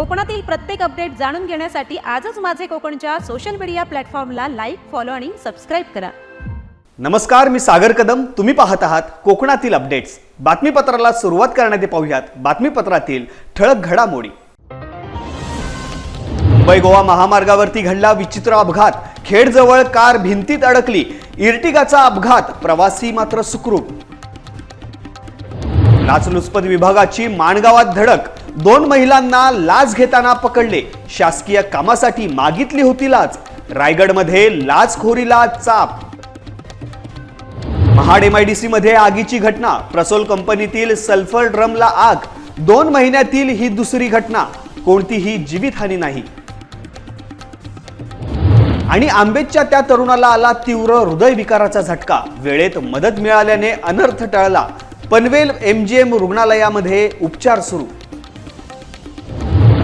कोकणातील प्रत्येक अपडेट जाणून घेण्यासाठी आजच माझे कोकणच्या सोशल मीडिया प्लॅटफॉर्मला लाईक फॉलो आणि सबस्क्राईब करा. नमस्कार मी सागर कदम. तुम्ही पाहत आहात कोकणातील अपडेट्स बातमीपत्राला सुरुवात करण्यात पाहूयात बातमीपत्रातील ठळक घडामोडी. मुंबई गोवा महामार्गावरती घडला विचित्र अपघात. खेडजवळ कार भिंतीत अडकली. इर्टिगाचा अपघात. प्रवासी मात्र सुखरूप. लाचलुचपत विभागाची माणगावात धडक. दोन महिलांना लाच घेताना पकडले. शासकीय कामासाठी मागितली होती लाच. रायगडमध्ये लाचखोरीला चाप. महाड एमआयडीसी मध्ये आगीची घटना. प्रसोल कंपनीतील सल्फर ड्रमला आग. दोन महिन्यातील ही दुसरी घटना. कोणतीही जीवितहानी नाही. आणि आंबेच्या त्या तरुणाला आला तीव्र हृदयविकाराचा झटका. वेळेत मदत मिळाल्याने अनर्थ टळला. पनवेल एमजीएम रुग्णालयामध्ये उपचार सुरू.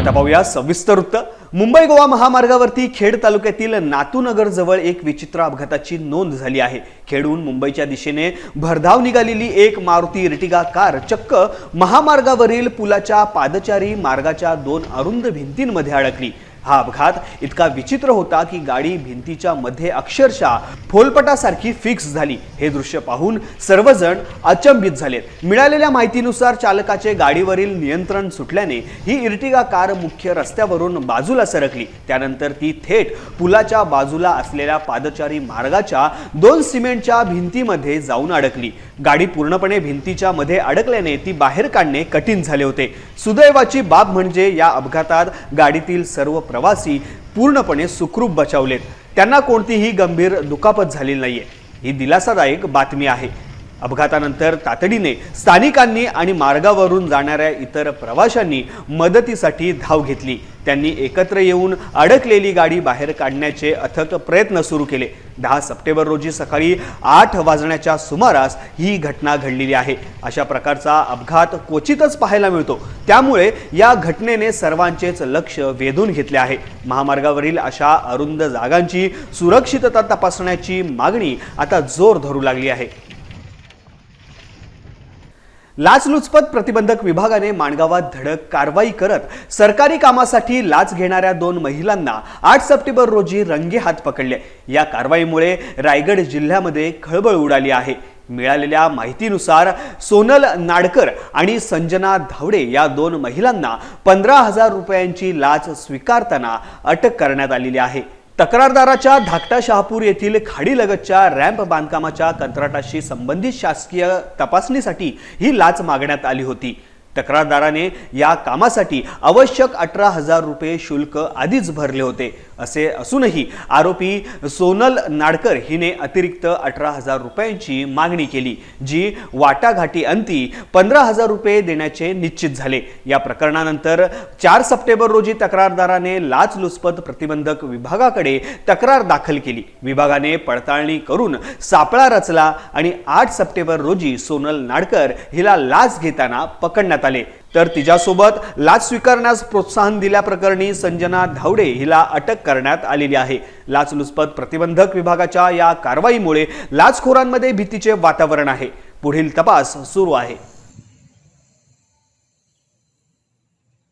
आता पाहूया सविस्तर वृत्त. मुंबई गोवा महामार्गावरती खेड तालुक्यातील नातूनगर जवळ एक विचित्र अपघाताची नोंद झाली आहे. खेडून मुंबईच्या दिशेने भरधाव निघालेली एक मारुती इर्टिगा कार चक्क महामार्गावरील पुलाच्या पादचारी मार्गाच्या दोन अरुंद भिंतींमध्ये अडकली. हा अपघात इतका विचित्र होता की गाडी भिंतीच्या मध्ये अक्षरशः फोलपटासारखी फिक्स झाली. हे दृश्य पाहून सर्वजण अचंबित झालेत. मिळालेल्या माहितीनुसार चालकाचे गाडीवरील नियंत्रण सुटल्याने ही इर्टिगा कार मुख्य रस्त्यावरून बाजूला सरकली. त्यानंतर ती थेट पुलाच्या बाजूला असलेल्या पादचारी मार्गाच्या दोन सिमेंटच्या भिंतीमध्ये जाऊन अडकली. गाडी पूर्णपणे भिंतीच्या मध्ये अडकल्याने ती बाहेर काढणे कठीण झाले होते. सुदैवाची बाब म्हणजे या अपघातात गाडीतील सर्व प्रवासी पूर्णपणे सुखरूप बचावलेत. त्यांना कोणतीही गंभीर दुखापत झालेली नाहीये. ही दिलासादायक बातमी आहे. अपघातानंतर तातडीने स्थानिकांनी आणि मार्गावरून जाणाऱ्या इतर प्रवाशांनी मदतीसाठी धाव घेतली. त्यांनी एकत्र येऊन अडकलेली गाडी बाहेर काढण्याचे अथक प्रयत्न सुरू केले. दहा सप्टेंबर रोजी सकाळी आठ वाजण्याच्या सुमारास ही घटना घडलेली आहे. अशा प्रकारचा अपघात क्वचितच पाहायला मिळतो. त्यामुळे या घटनेने सर्वांचेच लक्ष वेधून घेतले आहे. महामार्गावरील अशा अरुंद जागांची सुरक्षितता तपासण्याची मागणी आता जोर धरू लागली आहे. लाचलुचपत प्रतिबंधक विभागाने माणगावात धडक कारवाई करत सरकारी कामासाठी लाच घेणाऱ्या दोन महिलांना आठ सप्टेंबर रोजी रंगे हात पकडले. या कारवाईमुळे रायगड जिल्ह्यामध्ये खळबळ उडाली आहे. मिळालेल्या माहितीनुसार सोनल नाडकर आणि संजना धावडे या दोन महिलांना पंधरा हजार रुपयांची लाच स्वीकारताना अटक करण्यात आलेली आहे. तक्रारदाराच्या धाकटा शहापूर येथील खाडीलगतच्या रॅम्प बांधकामाच्या कंत्राटाशी संबंधित शासकीय तपासणीसाठी ही लाच मागण्यात आली होती. तक्रारदाराने या कामासाठी आवश्यक अठरा हजार रुपये शुल्क आधीच भरले होते. असे असूनही आरोपी सोनल नाडकर हिने अतिरिक्त अठरा हजार रुपयांची मागणी केली जी वाटाघाटी अंती पंधरा हजार रुपये देण्याचे निश्चित झाले. या प्रकरणानंतर चार सप्टेंबर रोजी तक्रारदाराने लाचलुचपत प्रतिबंधक विभागाकडे तक्रार दाखल केली. विभागाने पडताळणी करून सापळा रचला आणि आठ सप्टेंबर रोजी सोनल नाडकर हिला लाच घेताना पकडण्यात आले. तर तिच्यासोबत लाच स्वीकारण्यास प्रोत्साहन दिल्याप्रकरणी संजना धावडे हिला अटक करण्यात आलेली आहे. लाचलुचपत प्रतिबंधक विभागाच्या या कारवाईमुळे लाचखोरांमध्ये भीतीचे वातावरण आहे. पुढील तपास सुरू आहे.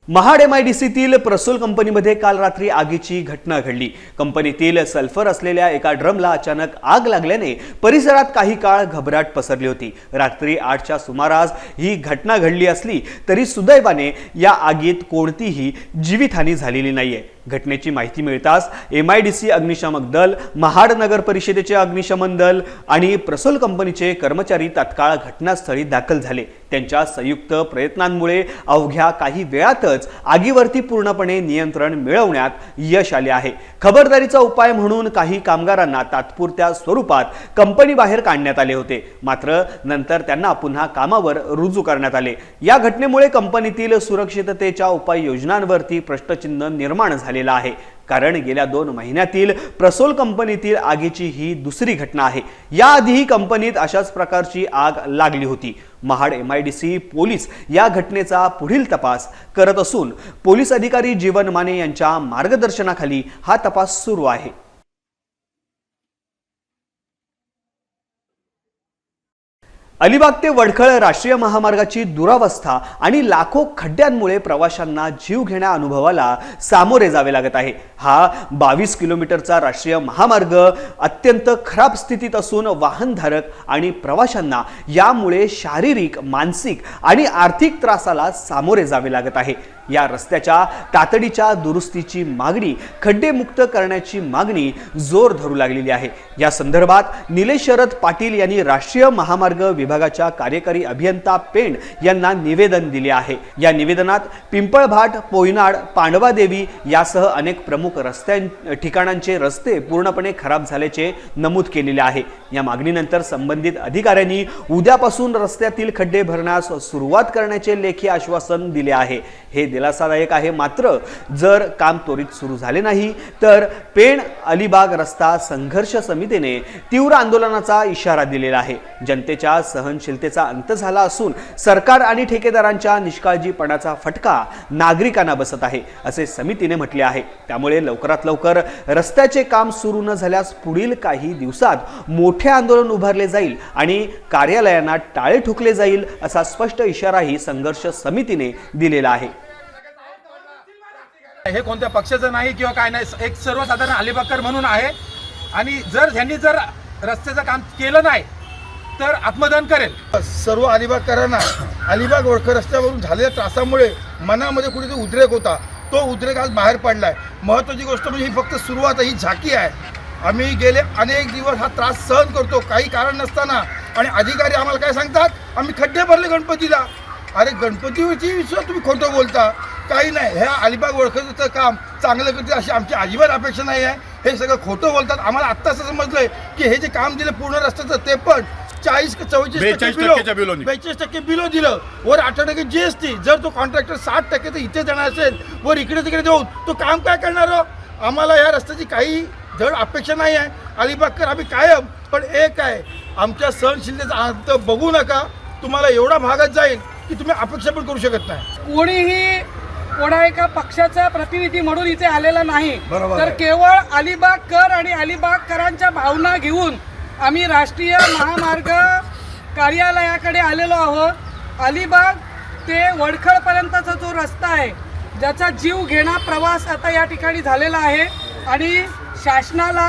महाड सीतील प्रसोल कंपनीमध्ये काल रात्री आगीची घटना घडली. कंपनीतील सल्फर असलेल्या एका ड्रमला अचानक आग लागल्याने परिसरात काही काळ घबराट पसरली होती. रात्री आठच्या सुमारास ही घटना घडली असली तरी सुदैवाने या आगीत कोणतीही जीवितहानी झालेली नाहीये. घटनेची माहिती मिळताच एम आय डी सी अग्निशामक दल महाड नगर परिषदेचे अग्निशमन दल आणि प्रसोल कंपनीचे कर्मचारी तात्काळ घटनास्थळी दाखल झाले. त्यांच्या संयुक्त प्रयत्नांमुळे अवघ्या काही वेळातच आगीवरती पूर्णपणे नियंत्रण मिळवण्यात यश आले आहे. खबरदारीचा उपाय म्हणून काही कामगारांना तात्पुरत्या स्वरूपात कंपनी बाहेर काढण्यात आले होते. मात्र नंतर त्यांना पुन्हा कामावर रुजू करण्यात आले. या घटनेमुळे कंपनीतील सुरक्षिततेच्या उपाययोजनांवरती प्रश्नचिन्ह निर्माण झाले. झालेला आहे. कारण गेल्या दोन महिन्यातील प्रसोल कंपनीतील आगीची ही दुसरी घटना आहे. याआधीही कंपनीत अशाच प्रकारची आग लागली होती. महाड एम आयडीसी पोलीस या घटनेचा पुढील तपास करत असून पोलीस अधिकारी जीवन माने यांच्या मार्गदर्शनाखाली हा तपास सुरू आहे. अलिबाग ते वडखळ राष्ट्रीय महामार्गाची दुरावस्था आणि लाखो खड्ड्यांमुळे प्रवाशांना जीव घेण्या अनुभवाला सामोरे जावे लागत आहे. हा बावीस किलोमीटरचा राष्ट्रीय महामार्ग अत्यंत खराब स्थितीत असून वाहनधारक आणि प्रवाशांना यामुळे शारीरिक मानसिक आणि आर्थिक त्रासाला सामोरे जावे लागत आहे. या रस्त्याच्या तातडीच्या दुरुस्तीची मागणी खड्डेमुक्त करण्याची मागणी जोर धरू लागलेली आहे. या संदर्भात निलेश शरद पाटील यांनी राष्ट्रीय महामार्ग विभागाच्या कार्यकारी अभियंता पेंड यांना निवेदन दिले आहे. या निवेदनात पिंपळभाट पोयनाड पांडवादेवी यासह अनेक प्रमुख रस्त्यां ठिकाणांचे रस्ते पूर्णपणे खराब झाल्याचे नमूद केलेले आहे. या मागणीनंतर संबंधित अधिकाऱ्यांनी उद्यापासून रस्त्यातील खड्डे भरण्यास सुरुवात करण्याचे लेखी आश्वासन दिले आहे. हे दिलासादायक आहे. मात्र जर काम त्वरित सुरू झाले नाही तर पेण अलिबाग रस्ता संघर्ष समितीने तीव्र आंदोलनाचा इशारा दिलेला आहे. जनतेच्या सहनशीलतेचा अंत झाला असून सरकार आणि ठेकेदारांच्या निष्काळजीपणाचा फटका नागरिकांना बसत आहे असे समितीने म्हटले आहे. त्यामुळे लवकरात लवकर रस्त्याचे काम सुरू न झाल्यास पुढील काही दिवसात मोठे आंदोलन उभारले जाईल आणि कार्यालयांना टाळे ठोकले जाईल असा स्पष्ट इशाराही संघर्ष समितीने दिलेला आहे. हे कोणत्या पक्षाचं नाही किंवा काय नाही एक सर्वसाधारण अलिबागकर म्हणून आहे. आणि जर ह्यांनी जर रस्त्याचं काम केलं नाही तर आत्मदान करेल. सर्व अलिबागकरांना अलिबाग ओळखर रस्त्यावरून झालेल्या त्रासामुळे मनामध्ये कुठेतरी उद्रेक होता. तो उद्रेक आज बाहेर पडलाय. महत्त्वाची गोष्ट म्हणजे ही फक्त सुरुवात ही झाकी आहे. आम्ही गेले अनेक दिवस हा त्रास सहन करतो. काही कारण नसताना. आणि अधिकारी आम्हाला काय सांगतात? आम्ही खड्डे भरले गणपतीला. अरे गणपतीवरची विश्वास तुम्ही खोटं बोलता. काही नाही. ह्या अलिबाग ओळखचं काम चांगलं करते अशी आमची अजिबात अपेक्षा नाही आहे. हे सगळं खोटं बोलतात. आम्हाला आत्ता असं समजलंय की हे जे काम दिलं पूर्ण रस्त्याचं ते पण चाळीस चव्वेचाळीस 42 टक्क्याच्या बिलोनी. बेचाळीस टक्के बिलो दिलं. वर अठरा टक्के जीएसटी जर तो कॉन्ट्रॅक्टर साठ टक्के तर इथे देणार असेल. वर इकडे तिकडे देऊन तो काम काय करणार हो? आम्हाला या रस्त्याची काही धड अपेक्षा नाही आहे. अलिबागकर आम्ही कायम. पण एक आहे. आमच्या सहनशीलतेचा अंत बघू नका. तुम्हाला एवढा भागात जाईल. की तुम्ही अपेक्षा पण करू शकत नाही. कोणीही कोणा एका पक्षाचा प्रतिनिधी म्हणून इथे आलेला नाही. बरोबर तर आहे. केवळ अलिबागकर आणि अलिबागकरांच्या भावना घेऊन आम्ही राष्ट्रीय महामार्ग कार्यालयाकडे आलेलो आहोत. अलिबाग ते वडखळपर्यंतचा जो रस्ता आहे ज्याचा जीव घेणा प्रवास आता या ठिकाणी झालेला आहे आणि शासनाला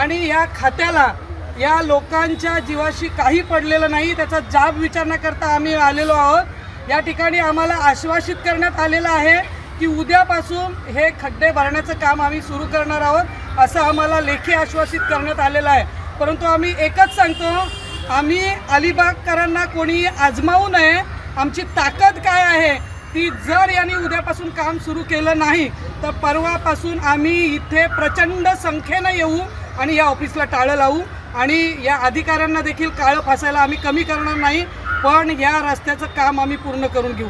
आणि या खात्याला या लोकांच्या जीवाशी काही पडलेलं नाही त्याचा जाब विचारण्याकरता आम्ही आलेलो आहोत. या ठिकाणी आम्हाला आश्वासित करण्यात आलेलं आहे की उद्यापासून हे खड्डे भरण्याचं काम आम्ही सुरू करणार आहोत असं आम्हाला लेखी आश्वासित करण्यात आलेलं आहे. परंतु आम्ही एकच सांगतो आम्ही अलिबागकरांना कोणी आजमावू नये आमची ताकद काय आहे ती जर यांनी उद्यापासून काम सुरू केलं नाही तर परवापासून आम्ही इथे प्रचंड संख्येनं येऊ आणि या ऑफिसला टाळं लावू. आणि या अधिकाऱ्यांना देखील काळं फासायला आम्ही कमी करणार नाही पण या रस्त्याचं काम आम्ही पूर्ण करून घेऊ.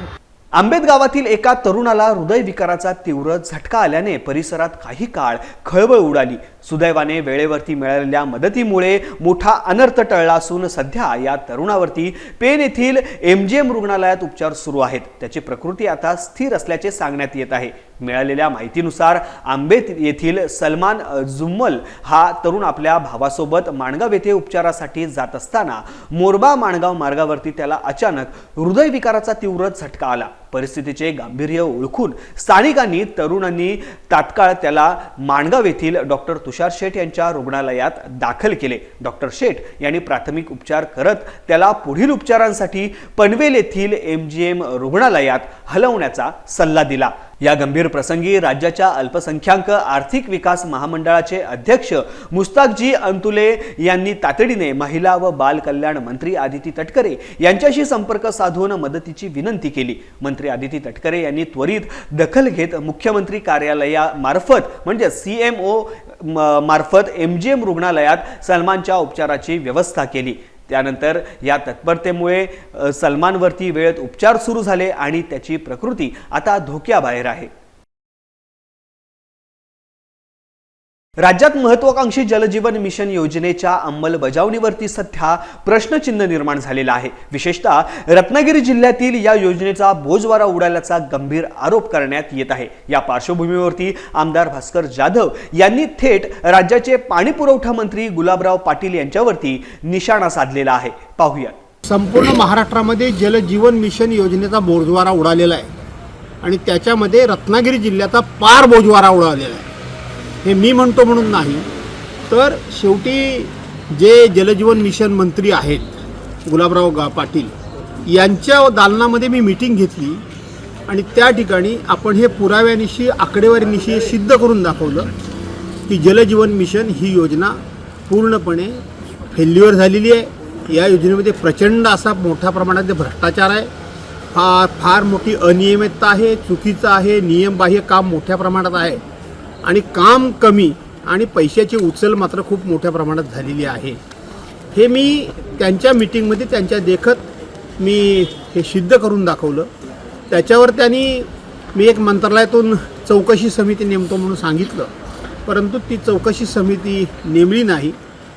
आंबेत गावातील एका तरुणाला हृदयविकाराचा तीव्र झटका आल्याने परिसरात काही काळ खळबळ उडाली. सुदैवाने वेळेवरती मिळालेल्या मदतीमुळे मोठा अनर्थ टळला असून सध्या या तरुणावरती पेन येथील एम जी एम रुग्णालयात उपचार सुरू आहेत. त्याची प्रकृती आता स्थिर असल्याचे सांगण्यात येत आहे. मिळालेल्या माहितीनुसार आंबेत येथील सलमान जुम्मल हा तरुण आपल्या भावासोबत माणगाव येथे उपचारासाठी जात असताना मोरबा माणगाव मार्गावरती त्याला अचानक हृदयविकाराचा तीव्र झटका आला. परिस्थितीचे गांभीर्य ओळखून स्थानिकांनी तरुणांनी तात्काळ त्याला माणगाव येथील डॉक्टर तुषार शेठ यांच्या रुग्णालयात दाखल केले. डॉक्टर शेठ यांनी प्राथमिक उपचार करत त्याला पुढील उपचारांसाठी पनवेल येथील एम जी एम रुग्णालयात हलवण्याचा सल्ला दिला. या गंभीर प्रसंगी राज्याच्या अल्पसंख्याक आर्थिक विकास महामंडळाचे अध्यक्ष मुस्ताकजी अंतुले यांनी तातडीने महिला व बाल कल्याण मंत्री आदिती तटकरे यांच्याशी संपर्क साधून मदतीची विनंती केली. मंत्री आदिती तटकरे यांनी त्वरित दखल घेत मुख्यमंत्री कार्यालयामार्फत म्हणजे सी एम ओ मार्फत एम जी एम रुग्णालयात सलमानच्या उपचाराची व्यवस्था केली. त्यानंतर या तत्परतेमुळे सलमानवरती वेळेत उपचार सुरू झाले आणि त्याची प्रकृती आता धोक्याबाहेर आहे. राज्यात महत्वाकांक्षी जलजीवन मिशन योजनेच्या अंमलबजावणीवरती सध्या प्रश्नचिन्ह निर्माण झालेला आहे. विशेषतः रत्नागिरी जिल्ह्यातील या योजनेचा बोजवारा उडाल्याचा गंभीर आरोप करण्यात येत आहे. या पार्श्वभूमीवरती आमदार भास्कर जाधव यांनी थेट राज्याचे पाणी पुरवठा मंत्री गुलाबराव पाटील यांच्यावरती निशाणा साधलेला आहे. पाहूयात. संपूर्ण महाराष्ट्रामध्ये जलजीवन मिशन योजनेचा बोजवारा उडालेला आहे. आणि त्याच्यामध्ये रत्नागिरी जिल्ह्याचा पार बोजवारा उडालेला आहे. हे मी म्हणतो म्हणून नाही. तर शेवटी जे जलजीवन मिशन मंत्री आहेत गुलाबराव गा पाटील यांच्या दालनामध्ये मी मिटिंग घेतली आणि त्या ठिकाणी आपण हे पुराव्यानिशी आकडेवारीनिशी सिद्ध करून दाखवलं की जलजीवन मिशन ही योजना पूर्णपणे फेल्युअर झालेली आहे. या योजनेमध्ये प्रचंड असा मोठ्या प्रमाणात भ्रष्टाचार आहे. फार फार मोठी अनियमितता आहे चुकीचं आहे नियमबाह्य काम मोठ्या प्रमाणात आहे. आणि काम कमी आणि पैशाची उचल मात्र खूप मोठ्या प्रमाणात झालेली आहे. हे मी त्यांच्या मिटिंगमध्ये त्यांच्या देखत मी हे सिद्ध करून दाखवलं. त्याच्यावर त्यांनी मी एक मंत्रालयातून चौकशी समिती नेमतो म्हणून सांगितलं. परंतु ती चौकशी समिती नेमली नाही.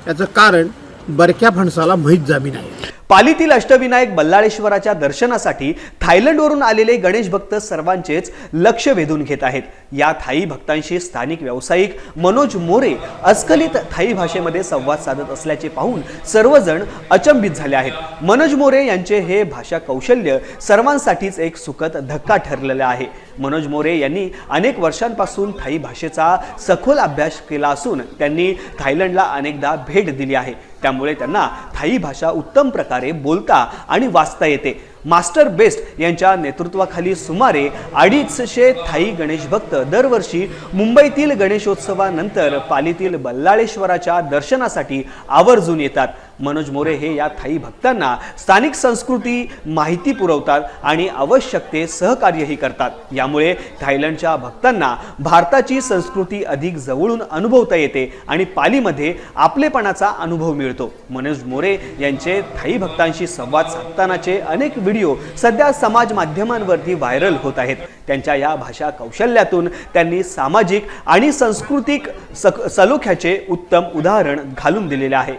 याचं कारण बरक्या फणसाला माहीत जामीन आहे. पालीतील अष्टविनायक बल्लाळेश्वराच्या दर्शनासाठी थायलंडवरून आलेले गणेश भक्त सर्वांचेच लक्ष वेधून घेत आहेत. या थाई भक्तांशी स्थानिक व्यावसायिक मनोज मोरे अस्खलित थाई भाषेमध्ये संवाद साधत असल्याचे पाहून सर्वजण अचंबित झाले आहेत. मनोज मोरे यांचे हे भाषा कौशल्य सर्वांसाठीच एक सुखद धक्का ठरलेला आहे. मनोज मोरे यांनी अनेक वर्षांपासून थाई भाषेचा सखोल अभ्यास केला असून त्यांनी थायलंडला अनेकदा भेट दिली आहे. त्यामुळे त्यांना थाई भाषा उत्तम प्रकारे बोलता आणि वाचता येते. मास्टर बेस्ट यांच्या नेतृत्वाखाली सुमारे अडीचशे थाई गणेश भक्त दरवर्षी मुंबईतील गणेशोत्सवानंतर पालीतील बल्लाळेश्वराच्या दर्शनासाठी आवर्जून येतात. मनोज मोरे हे या थाई भक्तांना स्थानिक संस्कृती माहिती पुरवतात आणि आवश्यक ते सहकार्यही करतात. यामुळे थायलंडच्या भक्तांना भारताची संस्कृती अधिक जवळून अनुभवता येते आणि पालीमध्ये आपलेपणाचा अनुभव मिळतो. मनोज मोरे यांचे थाई भक्तांशी संवाद साधतानाचे अनेक व्हिडिओ सध्या समाज माध्यमांवरती व्हायरल होत आहेत. त्यांच्या या भाषा कौशल्यातून त्यांनी सामाजिक आणि सांस्कृतिक सलोख्याचे उत्तम उदाहरण घालून दिलेले आहे.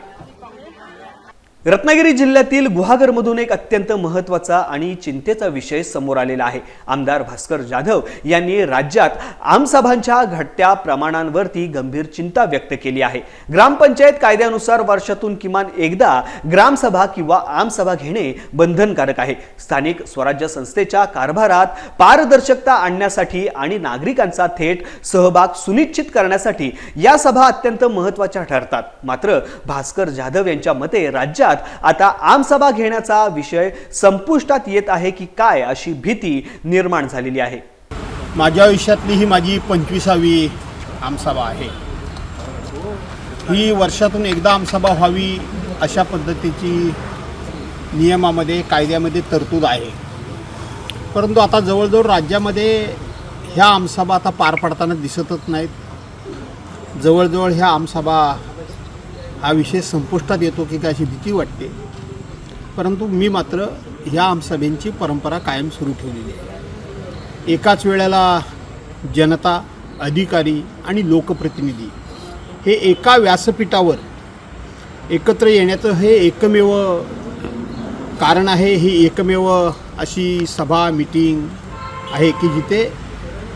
रत्नागिरी जिल्ह्यातील गुहागरमधून एक अत्यंत महत्त्वाचा आणि चिंतेचा विषय समोर आलेला आहे. आमदार भास्कर जाधव यांनी राज्यात आमसभांच्या घटत्या प्रमाणांवरती गंभीर चिंता व्यक्त केली आहे. ग्रामपंचायत कायद्यानुसार वर्षातून किमान एकदा ग्रामसभा किंवा आमसभा घेणे बंधनकारक आहे. स्थानिक स्वराज्य संस्थेच्या कारभारात पारदर्शकता आणण्यासाठी आणि नागरिकांचा थेट सहभाग सुनिश्चित करण्यासाठी या सभा अत्यंत महत्त्वाच्या ठरतात. मात्र भास्कर जाधव यांच्या मते राज्यात आता आमसभा घेण्याचा विषय संपुष्टात येत आहे की काय अशी भीती निर्माण झालेली आहे. माझ्या आयुष्यातली ही माझी पंचवीसावी आमसभा आहे. ही वर्षातून एकदा आमसभा व्हावी अशा पद्धतीची नियमामध्ये कायद्यामध्ये तरतूद आहे. परंतु आता जवळजवळ राज्यामध्ये ह्या आमसभा आता पार पडताना दिसतच नाहीत. जवळजवळ ह्या आमसभा हा विषय संपुष्टात येतो की काय अशी भीती वाटते. परंतु मी मात्र ह्या आमसभेंची परंपरा कायम सुरू ठेवलेली आहे. एकाच वेळेला जनता अधिकारी आणि लोकप्रतिनिधी हे एका व्यासपीठावर एकत्र येण्याचं हे एकमेव कारण आहे ही एकमेव अशी सभा मिटिंग आहे की जिथे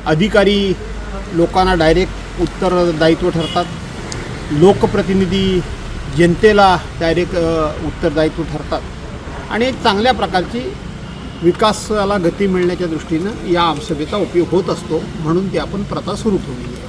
अधिकारी लोकांना डायरेक्ट उत्तरदायित्व ठरतात लोकप्रतिनिधी जनतेला डायरेक्ट उत्तरदायित्व ठरतात. आणि एक चांगल्या प्रकारची विकासाला गती मिळण्याच्या दृष्टीनं या आमसभेचा उपयोग होत असतो म्हणून ती आपण प्रथा सुरू ठेवली आहे.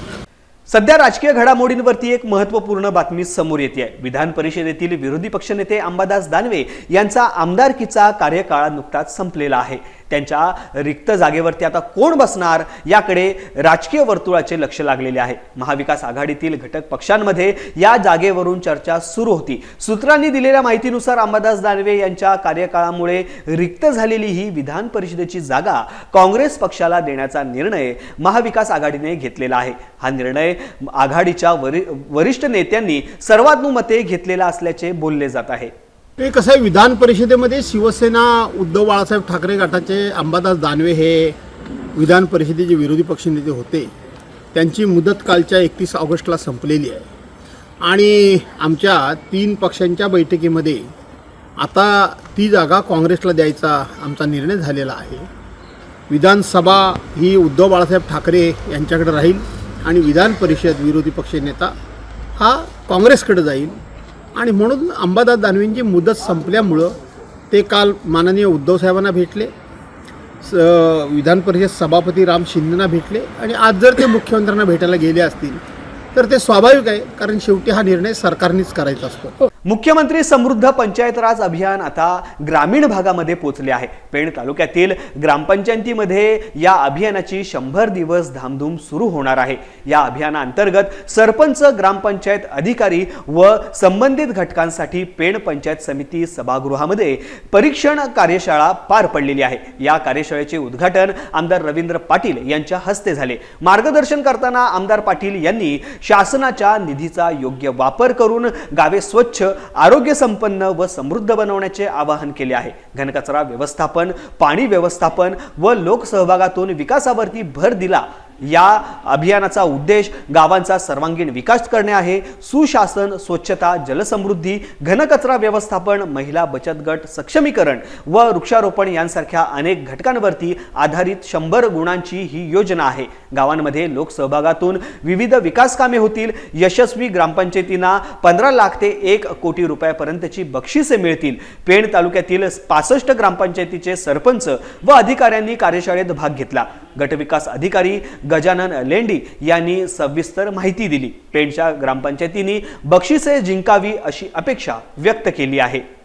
सध्या राजकीय घडामोडींवरती एक महत्त्वपूर्ण बातमी समोर येते. आहे विधान परिषदेतील विरोधी पक्षनेते अंबादास दानवे यांचा आमदारकीचा कार्यकाळ नुकताच संपलेला आहे. त्यांच्या रिक्त जागेवरती आता कोण बसणार याकडे राजकीय वर्तुळाचे लक्ष लागलेले आहे. महाविकास आघाडीतील घटक पक्षांमध्ये या जागेवरून चर्चा सुरू होती. सूत्रांनी दिलेल्या माहितीनुसार अंबादास दानवे यांच्या कार्यकाळामुळे रिक्त झालेली ही विधान परिषदेची जागा काँग्रेस पक्षाला देण्याचा निर्णय महाविकास आघाडीने घेतलेला आहे. हा निर्णय आघाडीच्या वरिष्ठ नेत्यांनी सर्वानुमते घेतलेला असल्याचे बोलले जात आहे. ते कसं आहे विधान परिषदेमध्ये शिवसेना उद्धव बाळासाहेब ठाकरे गटाचे अंबादास दानवे हे विधान परिषदेचे विरोधी पक्षनेते होते. त्यांची मुदत कालच्या एकतीस ऑगस्टला संपलेली आहे. आणि आमच्या तीन पक्षांच्या बैठकीमध्ये आता ती जागा काँग्रेसला द्यायचा आमचा निर्णय झालेला आहे. विधानसभा ही उद्धव बाळासाहेब ठाकरे यांच्याकडे राहील आणि विधान परिषद विरोधी पक्षनेता हा काँग्रेसकडे जाईल. आणि म्हणून अंबादास दानवेंची मुदत संपल्यामुळं ते काल माननीय उद्धव साहेबांना भेटले स विधान परिषद सभापती राम शिंदेना भेटले आणि आज जर ते मुख्यमंत्र्यांना भेटायला गेले असतील तर ते स्वाभाविक आहे कारण शेवटी हा निर्णय सरकारनेच करायचा असतो. मुख्यमंत्री समृद्ध पंचायत राज अभियान आता ग्रामीण भागामध्ये पोचले आहे. पेण तालुक्यातील ग्रामपंचायतीमध्ये या अभियानाची शंभर दिवस धामधूम सुरू होणार आहे. या अभियानाअंतर्गत सरपंच ग्रामपंचायत अधिकारी व संबंधित घटकांसाठी पेण पंचायत समिती सभागृहामध्ये परीक्षण कार्यशाळा पार पडलेली आहे. या कार्यशाळेचे उद्घाटन आमदार रवींद्र पाटील यांच्या हस्ते झाले. मार्गदर्शन करताना आमदार पाटील यांनी शासनाच्या निधीचा योग्य वापर करून गावे स्वच्छ आरोग्य संपन्न व समृद्ध बनवण्याचे आवाहन केले आहे. घनकचरा व्यवस्थापन पाणी व्यवस्थापन व लोकसहभागातून विकासावरती भर दिला या अभियानाचा उद्देश गावांचा सर्वांगीण विकास करणे आहे. सुशासन स्वच्छता जलसमृद्धी घनकचरा व्यवस्थापन महिला बचत गट सक्षमीकरण व वृक्षारोपण यांसारख्या अनेक घटकांवरती आधारित शंभर गुणांची ही योजना आहे. गावांमध्ये लोकसहभागातून विविध विकास कामे होतील. यशस्वी ग्रामपंचायतींना पंधरा लाख ते एक कोटी रुपयापर्यंतची बक्षिसे मिळतील. पेण तालुक्यातील पासष्ट ग्रामपंचायतीचे सरपंच व अधिकाऱ्यांनी कार्यशाळेत भाग घेतला. गटविकास अधिकारी गजानन लेंडी यांनी सविस्तर माहिती दिली. पेणच्या ग्रामपंचायतींनी बक्षिसे जिंकावी अशी अपेक्षा व्यक्त केली आहे.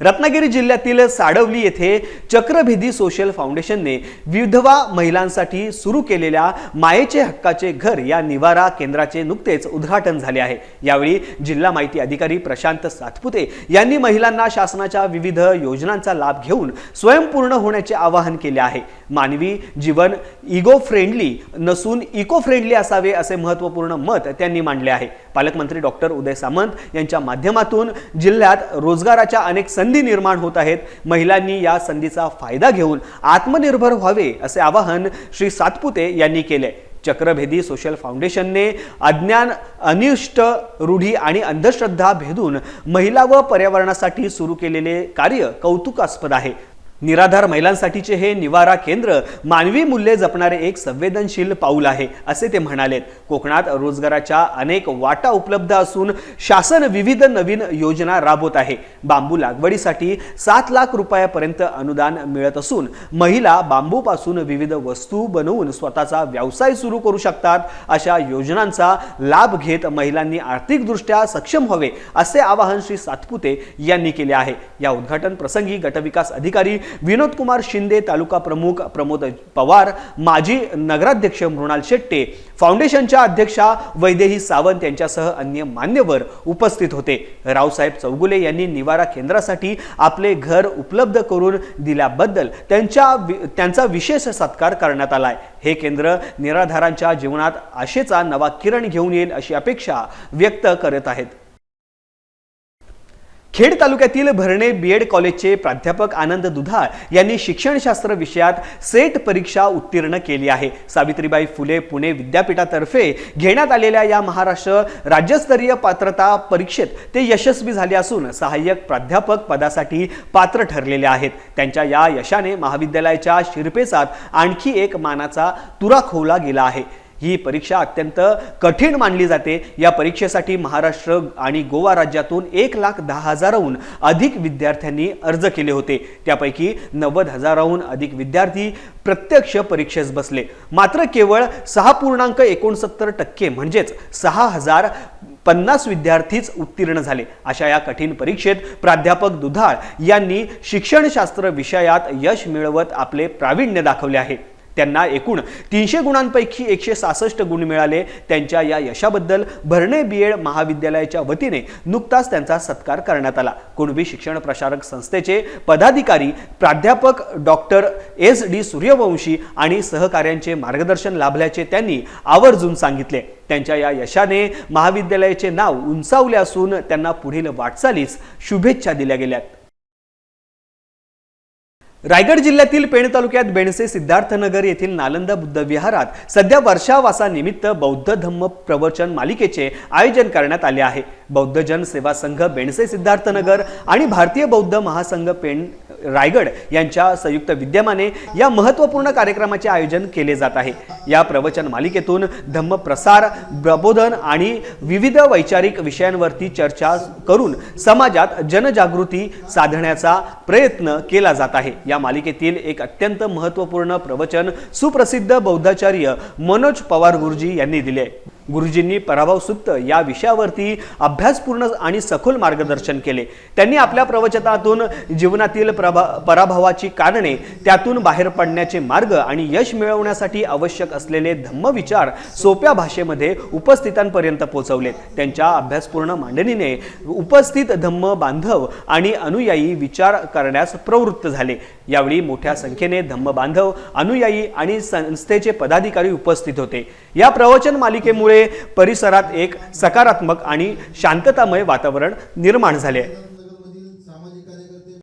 रत्नागिरी जिल्ह्यातील साडवली येथे चक्रभेदी सोशल फाउंडेशनने विधवा महिलांसाठी सुरू केलेल्या मायेचे हक्काचे घर या निवारा केंद्राचे नुकतेच उद्घाटन झाले आहे. यावेळी जिल्हा माहिती अधिकारी प्रशांत सातपुते यांनी महिलांना शासनाच्या विविध योजनांचा लाभ घेऊन स्वयंपूर्ण होण्याचे आवाहन केले आहे. मानवी जीवन इगो फ्रेंडली नसून इको फ्रेंडली असावे असे महत्त्वपूर्ण मत त्यांनी मांडले आहे. पालकमंत्री डॉक्टर उदय सामंत यांच्या माध्यमातून जिल्ह्यात रोजगाराच्या अनेक संधी संधी निर्माण होत आहेत. महिलांनी या संधीचा फायदा घेऊन आत्मनिर्भर व्हावे असे आवाहन श्री सातपुते यांनी केले. चक्रभेदी सोशल फाउंडेशनने अज्ञान अनिष्ट रूढी आणि अंधश्रद्धा भेदून महिला व पर्यावरणासाठी सुरू केलेले कार्य कौतुकास्पद आहे. निराधार महिलांसाठीचे हे निवारा केंद्र मानवी मूल्ये जपणारे एक संवेदनशील पाऊल आहे असे ते म्हणालेत. कोकणात रोजगाराच्या अनेक वाटा उपलब्ध असून शासन विविध नवीन योजना राबवत आहे. बांबू लागवडीसाठी सात लाख रुपयापर्यंत अनुदान मिळत असून महिला बांबूपासून विविध वस्तू बनवून स्वतःचा व्यवसाय सुरू करू शकतात. अशा योजनांचा लाभ घेत महिलांनी आर्थिकदृष्ट्या सक्षम व्हावे असे आवाहन श्री सातपुते यांनी केले आहे. या उद्घाटन प्रसंगी गटविकास अधिकारी विनोद कुमार शिंदे तालुका प्रमुख प्रमोद पवार माजी नगराध्यक्ष मृणाल शेट्टे फाउंडेशनच्या अध्यक्षा वैदेही सावंत यांच्यासह अन्य मान्यवर उपस्थित होते. रावसाहेब चौगुले यांनी निवारा केंद्रासाठी आपले घर उपलब्ध करून दिल्याबद्दल त्यांच्या त्यांचा विशेष सत्कार करण्यात आलाय. हे केंद्र निराधारांच्या जीवनात आशेचा नवा किरण घेऊन येईल अशी अपेक्षा व्यक्त करत आहेत. खेड तालुक्यातील भरणे बी एड कॉलेजचे प्राध्यापक आनंद दुधाळ यांनी शिक्षणशास्त्र विषयात सेट परीक्षा उत्तीर्ण केली आहे. सावित्रीबाई फुले पुणे विद्यापीठातर्फे घेण्यात आलेल्या या महाराष्ट्र राज्यस्तरीय पात्रता परीक्षेत ते यशस्वी झाले असून सहाय्यक प्राध्यापक पदासाठी पात्र ठरलेले आहेत. त्यांच्या या यशाने महाविद्यालयाच्या शिरपेचात आणखी एक मानाचा तुरा खोवला गेला आहे. ही परीक्षा अत्यंत कठीण मानली जाते. या परीक्षेसाठी महाराष्ट्र आणि गोवा राज्यातून एक लाख दहा हजाराहून अधिक विद्यार्थ्यांनी अर्ज केले होते. त्यापैकी नव्वद हजाराहून अधिक विद्यार्थी प्रत्यक्ष परीक्षेस बसले. मात्र केवळ सहा पूर्णांक एकोणसत्तर टक्के म्हणजेच सहा हजार पन्नास विद्यार्थीच उत्तीर्ण झाले. अशा या कठीण परीक्षेत प्राध्यापक दुधाळ यांनी शिक्षणशास्त्र विषयात यश मिळवत आपले प्रावीण्य दाखवले आहे. त्यांना एकूण तीनशे गुणांपैकी एकशे सहासष्ट गुण मिळाले. त्यांच्या या यशाबद्दल भरणे बी एड महाविद्यालयाच्या वतीने नुकताच त्यांचा सत्कार करण्यात आला. कुणबी शिक्षण प्रसारक संस्थेचे पदाधिकारी प्राध्यापक डॉक्टर एस डी सूर्यवंशी आणि सहकाऱ्यांचे मार्गदर्शन लाभल्याचे त्यांनी आवर्जून सांगितले. त्यांच्या या यशाने महाविद्यालयाचे नाव उंचावले असून त्यांना पुढील वाटचालीस शुभेच्छा दिल्या गेल्यात. रायगड जिल्ह्यातील पेण तालुक्यात बेणसे सिद्धार्थनगर येथील नालंदा बुद्ध विहारात सध्या वर्षावासानिमित्त बौद्ध धम्म प्रवचन मालिकेचे आयोजन करण्यात आले आहे. बौद्ध जन सेवा संघ बेणसे सिद्धार्थनगर आणि भारतीय बौद्ध महासंघ पेण रायगड यांच्या संयुक्त विद्यमाने या महत्त्वपूर्ण कार्यक्रमाचे आयोजन केले जात आहे. या प्रवचन मालिकेतून धम्मप्रसार प्रबोधन आणि विविध वैचारिक विषयांवरती चर्चा करून समाजात जनजागृती साधण्याचा प्रयत्न केला जात आहे. या मालिकेतील एक अत्यंत महत्त्वपूर्ण प्रवचन सुप्रसिद्ध बौद्धाचार्य मनोज पवार गुरुजी यांनी दिले. गुरुजींनी पराभव सुप्त या विषयावरती अभ्यासपूर्ण आणि सखोल मार्गदर्शन केले. त्यांनी आपल्या प्रवचनातून जीवनातील प्रभा पराभवाची कारणे त्यातून बाहेर पडण्याचे मार्ग आणि यश मिळवण्यासाठी आवश्यक असलेले धम्मविचार सोप्या भाषेमध्ये उपस्थितांपर्यंत पोहोचवलेत त्यांच्या अभ्यासपूर्ण मांडणीने उपस्थित धम्म बांधव आणि अनुयायी विचार करण्यास प्रवृत्त झाले. यावेळी मोठ्या संख्येने धम्म बांधव अनुयायी आणि संस्थेचे पदाधिकारी उपस्थित होते. या प्रवचन मालिकेमुळे परिसरात एक सकारात्मक आणि शांततामय वातावरण निर्माण झाले.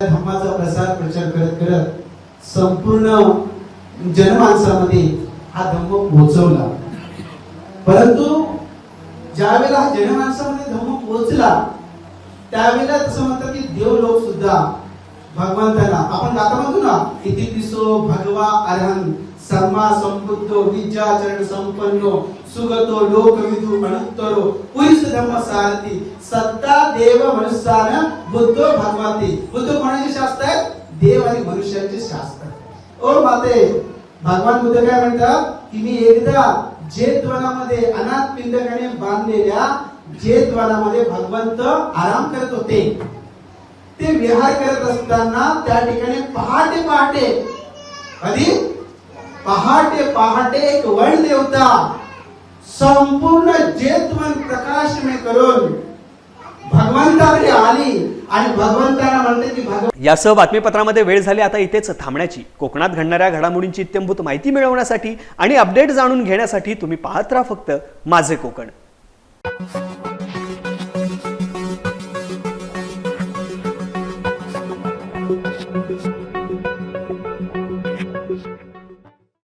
धर्माचा प्रसार प्रचार करत करत संपूर्ण जनमानसामध्ये हा धम्म पोहोचवला. परंतु ज्यावेळेला हा जनमानसामध्ये धम्म पोहोचला त्यावेळेला तसं म्हणतात की देव लोक सुद्धा भगवंताला. आपण गाता म्हणतो ना इति पिसो भगवा अरहन सर्मा संबुद्धो विद्याचरण संपन्नो सुगतो लोकविदु मनुत्तरो पुरुष धर्म सारथी सत्ता देव मनुष्यान बुद्ध भगवती. बुद्ध कोणाचे शास्त्र आहे देव आणि मनुष्याचे शास्त्र. ओ माते भगवान बुद्ध काय म्हणतात? की मी एकदा जेतवनामध्ये अनाथ पिंडकाने बांधलेल्या जेतवनामध्ये भगवंत आराम करत होते. ते विहार करत असताना त्या ठिकाणी पहाटे पहाटे कधी? पहाटे पहाटे एक वण देवता संपूर्ण जेतवन प्रकाशमय करून भगवंताकडे आली आणि भगवंताला म्हणते की भगव यासह बातमीपत्रामध्ये वेळ झाली आता इथेच थांबण्याची. कोकणात घडणाऱ्या घडामोडींची इत्यंभूत माहिती मिळवण्यासाठी आणि अपडेट जाणून घेण्यासाठी तुम्ही पाहत राहा फक्त माझे कोकण.